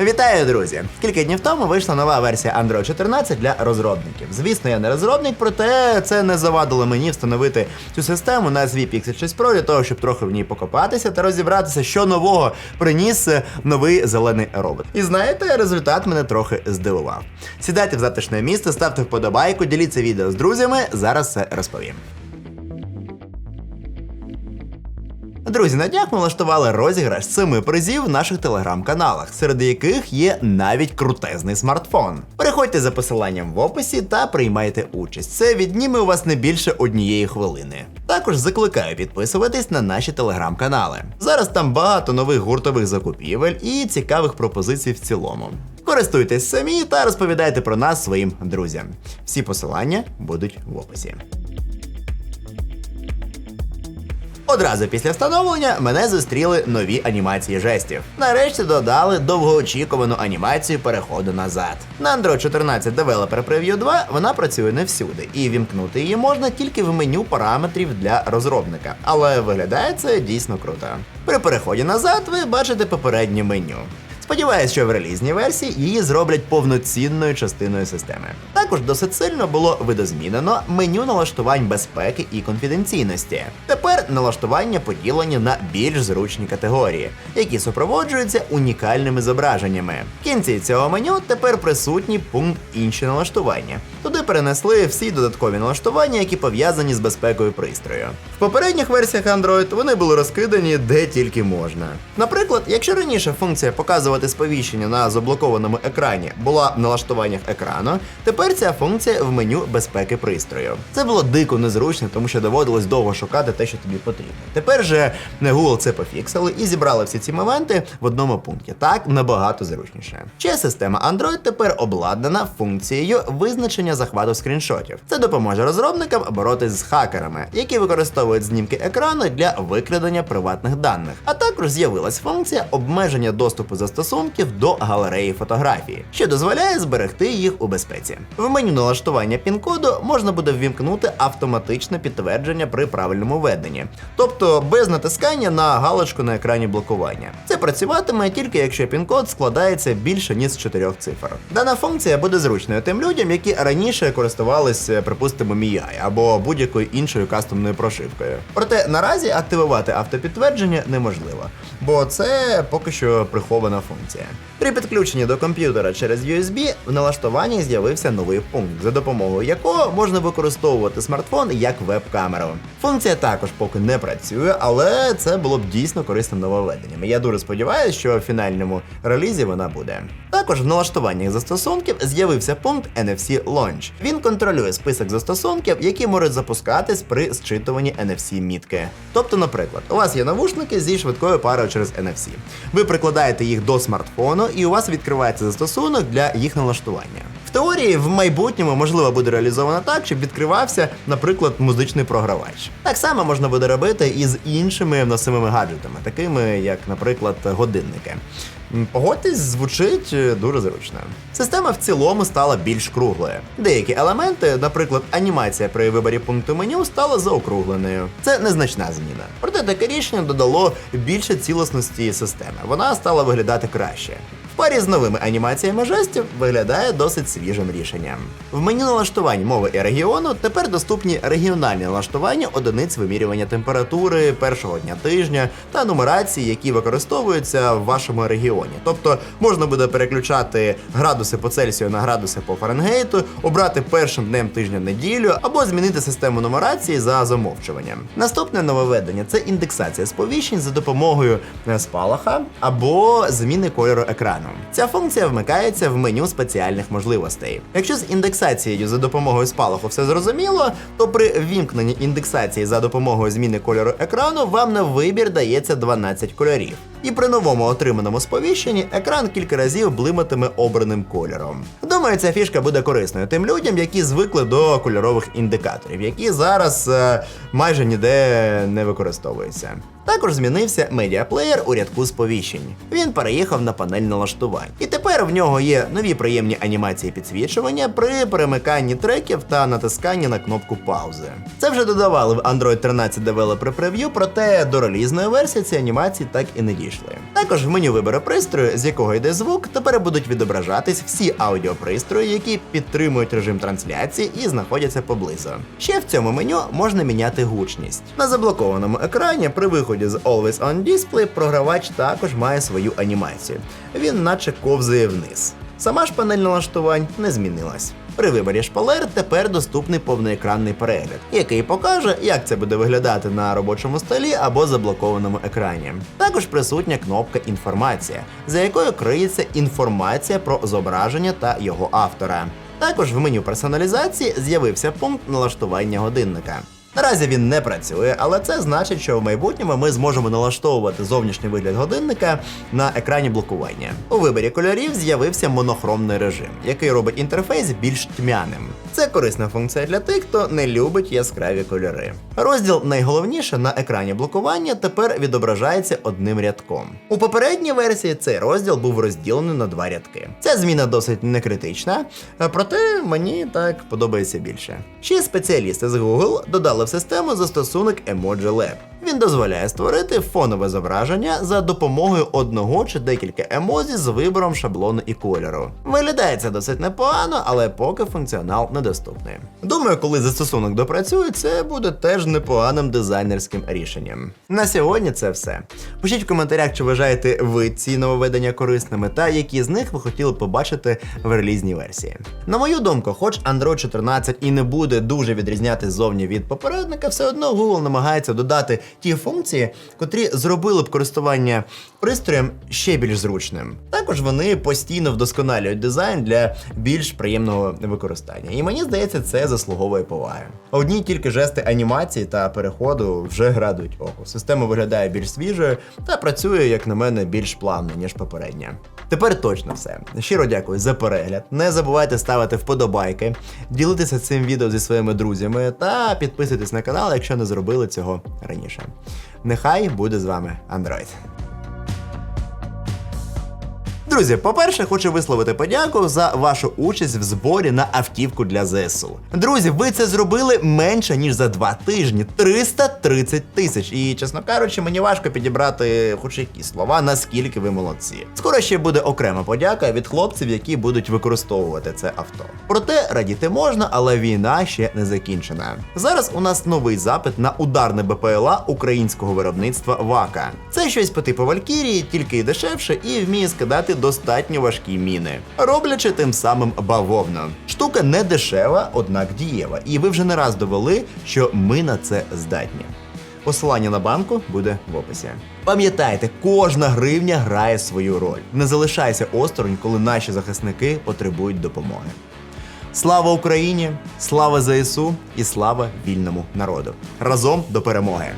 Вітаю, друзі! Кілька днів тому вийшла нова версія Android 14 для розробників. Звісно, я не розробник, проте це не завадило мені встановити цю систему на свій Pixel 6 Pro для того, щоб трохи в ній покопатися та розібратися, що нового приніс новий зелений робот. І знаєте, результат мене трохи здивував. Сідайте в затишне місце, ставте вподобайку, діліться відео з друзями. Зараз все розповім. Друзі, на днях ми влаштували розіграш семи призів в наших телеграм-каналах, серед яких є навіть крутезний смартфон. Переходьте за посиланням в описі та приймайте участь. Це відніме у вас не більше однієї хвилини. Також закликаю підписуватись на наші телеграм-канали. Зараз там багато нових гуртових закупівель і цікавих пропозицій в цілому. Користуйтесь самі та розповідайте про нас своїм друзям. Всі посилання будуть в описі. Одразу після встановлення мене зустріли нові анімації жестів. Нарешті додали довгоочікувану анімацію переходу назад. На Android 14 Developer Preview 2 вона працює не всюди, і вімкнути її можна тільки в меню параметрів для розробника. Але виглядає це дійсно круто. При переході назад ви бачите попереднє меню. Сподіваюсь, що в релізній версії її зроблять повноцінною частиною системи. Також досить сильно було видозмінено меню налаштувань безпеки і конфіденційності. Тепер налаштування поділені на більш зручні категорії, які супроводжуються унікальними зображеннями. В кінці цього меню тепер присутній пункт інші налаштування. Туди перенесли всі додаткові налаштування, які пов'язані з безпекою пристрою. В попередніх версіях Android вони були розкидані де тільки можна. Наприклад, якщо раніше функція показувати сповіщення на заблокованому екрані була в налаштуваннях екрану, тепер ця функція в меню безпеки пристрою. Це було дико незручно, тому що доводилось довго шукати те, що тобі потрібно. Тепер же Google це пофіксили і зібрали всі ці моменти в одному пункті. Так набагато зручніше. Ще система Android тепер обладнана функцією визначення захвату скріншотів. Це допоможе розробникам боротись з хакерами, які використовують знімки екрану для викрадення приватних даних. А також з'явилась функція обмеження доступу застосунків до галереї фотографії, що дозволяє зберегти їх у безпеці. Меню налаштування пін-коду можна буде ввімкнути автоматичне підтвердження при правильному введенні, тобто без натискання на галочку на екрані блокування. Це працюватиме тільки якщо пін-код складається більше ніж з чотирьох цифр. Дана функція буде зручною тим людям, які раніше користувалися, припустимо, MIUI або будь-якою іншою кастомною прошивкою. Проте наразі активувати автопідтвердження неможливо, бо це поки що прихована функція. При підключенні до комп'ютера через USB в налаштуванні з'явився новий пункт, за допомогою якого можна використовувати смартфон як веб-камеру. Функція також поки не працює, але це було б дійсно корисним нововведенням. Я дуже сподіваюся, що в фінальному релізі вона буде. Також в налаштуваннях застосунків з'явився пункт NFC Launch. Він контролює список застосунків, які можуть запускатись при зчитуванні NFC-мітки. Тобто, наприклад, у вас є навушники зі швидкою парою через NFC. Ви прикладаєте їх до смартфону, і у вас відкривається застосунок для їх налаштування. Теорії в майбутньому можливо буде реалізовано так, щоб відкривався, наприклад, музичний програвач. Так само можна буде робити і з іншими носимими гаджетами, такими як, наприклад, годинники. Погодьтесь, звучить е, дуже зручно. Система в цілому стала більш круглою. Деякі елементи, наприклад, анімація при виборі пункту меню, стала заокругленою. Це незначна зміна. Проте таке рішення додало більше цілісності системи. Вона стала виглядати краще. Парі з новими анімаціями жестів виглядає досить свіжим рішенням. В меню налаштувань мови і регіону тепер доступні регіональні налаштування одиниць вимірювання температури першого дня тижня та нумерації, які використовуються в вашому регіоні. Тобто можна буде переключати градуси по Цельсію на градуси по Фаренгейту, обрати першим днем тижня неділю або змінити систему нумерації за замовчуванням. Наступне нововведення це індексація сповіщень за допомогою е, спалаха або зміни кольору екрану. Ця функція вмикається в меню спеціальних можливостей. Якщо з індексацією за допомогою спалаху все зрозуміло, то при вімкненні індексації за допомогою зміни кольору екрану вам на вибір дається 12 кольорів. І при новому отриманому сповіщенні екран кілька разів блиматиме обраним кольором. Думаю, ця фішка буде корисною тим людям, які звикли до кольорових індикаторів, які зараз е, майже ніде не використовуються. Також змінився медіаплеєр у рядку сповіщень. Він переїхав на панель налаштувань. І тепер в нього є нові приємні анімації підсвічування при перемиканні треків та натисканні на кнопку паузи. Це вже додавали в Android 13 Developer Preview, проте до релізної версії ці анімації так і не дійшли. Також в меню вибору пристрою, з якого йде звук, тепер будуть відображатись всі аудіопристрої, які підтримують режим трансляції і знаходяться поблизу. Ще в цьому меню можна міняти гучність. На заблокованому екрані при виході з Always On Display програвач також має свою анімацію. Він наче ковзає вниз. Сама ж панель налаштувань не змінилась. При виборі шпалер тепер доступний повноекранний перегляд, який покаже, як це буде виглядати на робочому столі або заблокованому екрані. Також присутня кнопка Інформація, за якою криється інформація про зображення та його автора. Також в меню персоналізації з'явився пункт налаштування годинника. Наразі він не працює, але це значить, що в майбутньому ми зможемо налаштовувати зовнішній вигляд годинника на екрані блокування. У виборі кольорів з'явився монохромний режим, який робить інтерфейс більш тьмяним. Це корисна функція для тих, хто не любить яскраві кольори. Розділ найголовніше на екрані блокування тепер відображається одним рядком. У попередній версії цей розділ був розділений на два рядки. Ця зміна досить не критична, а проте мені так подобається більше. Ще спеціалісти з Google додали в систему застосунок Emoji Lab. Він дозволяє створити фонове зображення за допомогою одного чи декілька емозі з вибором шаблону і кольору. Виглядає це досить непогано, але поки функціонал недоступний. Думаю, коли застосунок допрацює, це буде теж непоганим дизайнерським рішенням. На сьогодні це все. Пишіть в коментарях, чи вважаєте ви ці нововведення корисними, та які з них ви хотіли побачити в релізній версії. На мою думку, хоч Android 14 і не буде дуже відрізняти зовні від попередника, все одно Google намагається додати ті функції, котрі зробили б користування пристроєм ще більш зручним. Також вони постійно вдосконалюють дизайн для більш приємного використання. І мені здається, це заслуговує поваги. Одні тільки жести анімації та переходу вже градують око. Система виглядає більш свіжою та працює, як на мене, більш плавно, ніж попередня. Тепер точно все. Щиро дякую за перегляд. Не забувайте ставити вподобайки, ділитися цим відео зі своїми друзями та підписуйтесь на канал, якщо не зробили цього раніше. Нехай буде з вами Android. Друзі, по-перше, хочу висловити подяку за вашу участь в зборі на автівку для ЗСУ. Друзі, ви це зробили менше ніж за два тижні 330 тисяч. І, чесно кажучи, мені важко підібрати хоч якісь слова, наскільки ви молодці. Скоро ще буде окрема подяка від хлопців, які будуть використовувати це авто. Проте радіти можна, але війна ще не закінчена. Зараз у нас новий запит на ударне БПЛА українського виробництва ВАКа. Це щось по типу Валькірії, тільки й дешевше, і вміє скидати достатньо важкі міни, роблячи тим самим бавовну. Штука не дешева, однак дієва, і ви вже не раз довели, що ми на це здатні. Посилання на банку буде в описі. Пам'ятайте, кожна гривня грає свою роль. Не залишайся осторонь, коли наші захисники потребують допомоги. Слава Україні! Слава ЗСУ і слава вільному народу! Разом до перемоги!